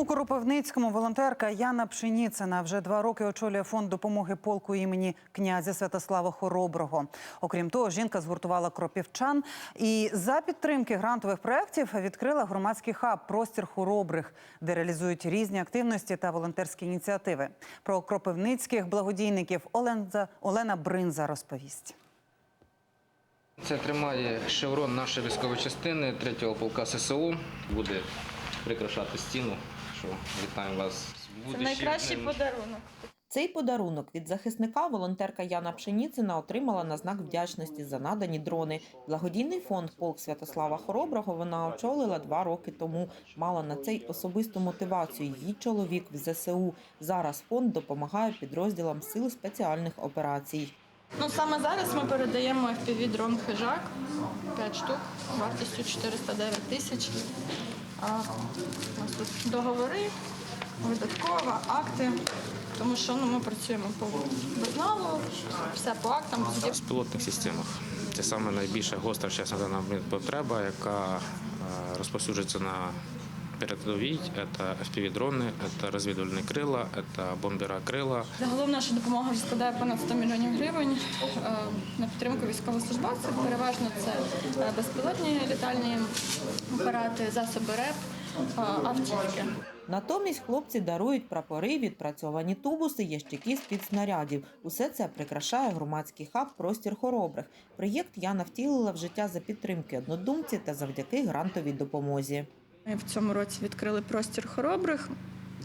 У Коропивницькому волонтерка Яна Пшеніцина вже два роки очолює фонд допомоги полку імені князя Святослава Хороброго. Окрім того, жінка згуртувала кропівчан і за підтримки грантових проєктів відкрила громадський хаб Простір хоробрих, де реалізують різні активності та волонтерські ініціативи. Про кропивницьких благодійників Оленза Олена Бринза розповість. Це тримає шеврон нашої військової частини 3-го полка ССО. Буде прикрашати стіну. Що вітаємо вас з Це найкращий днем. подарунок. Цей подарунок від захисника волонтерка Яна Пшеніцина отримала на знак вдячності за надані дрони. Благодійний фонд полк Святослава Хороброго вона очолила два роки тому. Мала на цей особисту мотивацію. Її чоловік в ЗСУ. Зараз фонд допомагає підрозділам сил спеціальних операцій. Ну саме зараз ми передаємо FPV дрон хижак 5 штук вартістю 409 тисяч. У нас тут договори, видаткова, акти. Тому що ну, ми працюємо по безналу, все по актам. В безпілотних системах. Це найбільша гостра зараз потреба, яка розпосюджується розповсюджується на передовій. Це FPV-дрони, це розвідувальні крила, це бомбера крила. Загалом наша допомога вже складає понад 100 мільйонів гривень е, на підтримку військовослужбовців. Переважно це е, безпілотні літальні апарати, засоби РЕП, е, автівки. Натомість хлопці дарують прапори, відпрацьовані тубуси, ящики з-під снарядів. Усе це прикрашає громадський хаб Простір хоробрих. Проєкт Яна втілила в життя за підтримки однодумців та завдяки грантовій допомозі. Ми в цьому році відкрили простір хоробрих.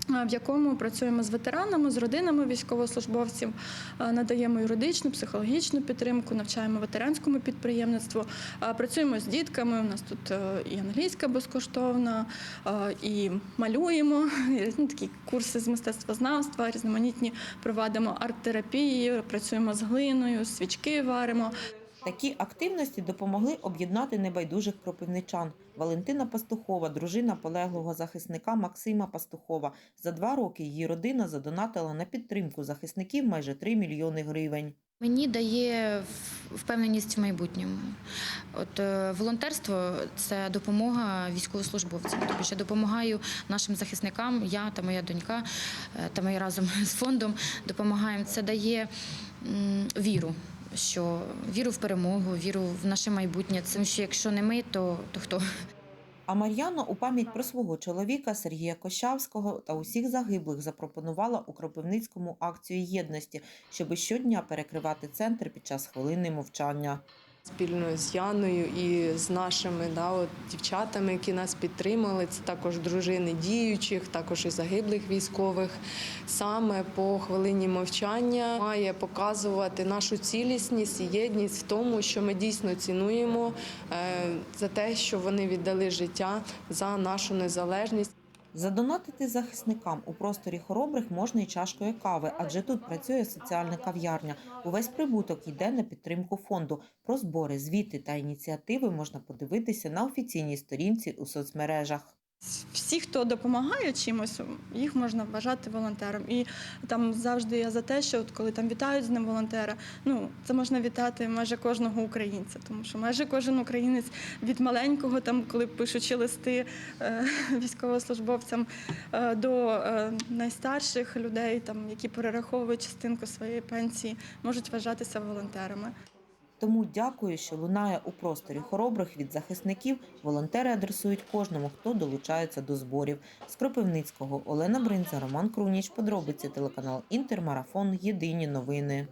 В якому працюємо з ветеранами, з родинами військовослужбовців, надаємо юридичну, психологічну підтримку, навчаємо ветеранському підприємництву, працюємо з дітками. У нас тут е, і англійська безкоштовна, і малюємо різні такі курси з мистецтвознавства, різноманітні проводимо арт-терапії, працюємо з глиною, свічки варимо. Такі активності допомогли об'єднати небайдужих кропивничан. Валентина Пастухова, дружина полеглого захисника Максима Пастухова. За два роки її родина задонатила на підтримку захисників майже 3 мільйони гривень. Мені дає впевненість в майбутньому. От е, волонтерство це допомога військовослужбовцям. Тобто я допомагаю нашим захисникам, я та моя донька, е, та ми разом з фондом допомагаємо. Це дає віру. Що віру в перемогу, віру в наше майбутнє. Цим що якщо не ми, то, то хто? А Мар'яна у пам'ять про свого чоловіка Сергія Кощавського та усіх загиблих запропонувала у Кропивницькому акцію єдності, щоби щодня перекривати центр під час хвилини мовчання. Спільно з Яною і з нашими да, от, дівчатами, які нас підтримали. Це також дружини діючих, також і загиблих військових. Саме по хвилині мовчання має показувати нашу цілісність і єдність в тому, що ми дійсно цінуємо е, за те, що вони віддали життя за нашу незалежність. Задонатити захисникам у просторі хоробрих можна і чашкою кави, адже тут працює соціальна кав'ярня. Увесь прибуток йде на підтримку фонду. Про збори, звіти та ініціативи можна подивитися на офіційній сторінці у соцмережах. Всі, хто допомагає чимось, їх можна вважати волонтером. І там завжди я за те, що от коли там вітають з ним волонтера, ну це можна вітати майже кожного українця, тому що майже кожен українець від маленького, там коли пишучи листи е, військовослужбовцям е, до е, найстарших людей, там які перераховують частинку своєї пенсії, можуть вважатися волонтерами. Тому дякую, що лунає у просторі хоробрих від захисників. Волонтери адресують кожному, хто долучається до зборів. З Кропивницького Олена Бринця, Роман Круніч. Подробиці телеканал Інтермарафон. Єдині новини.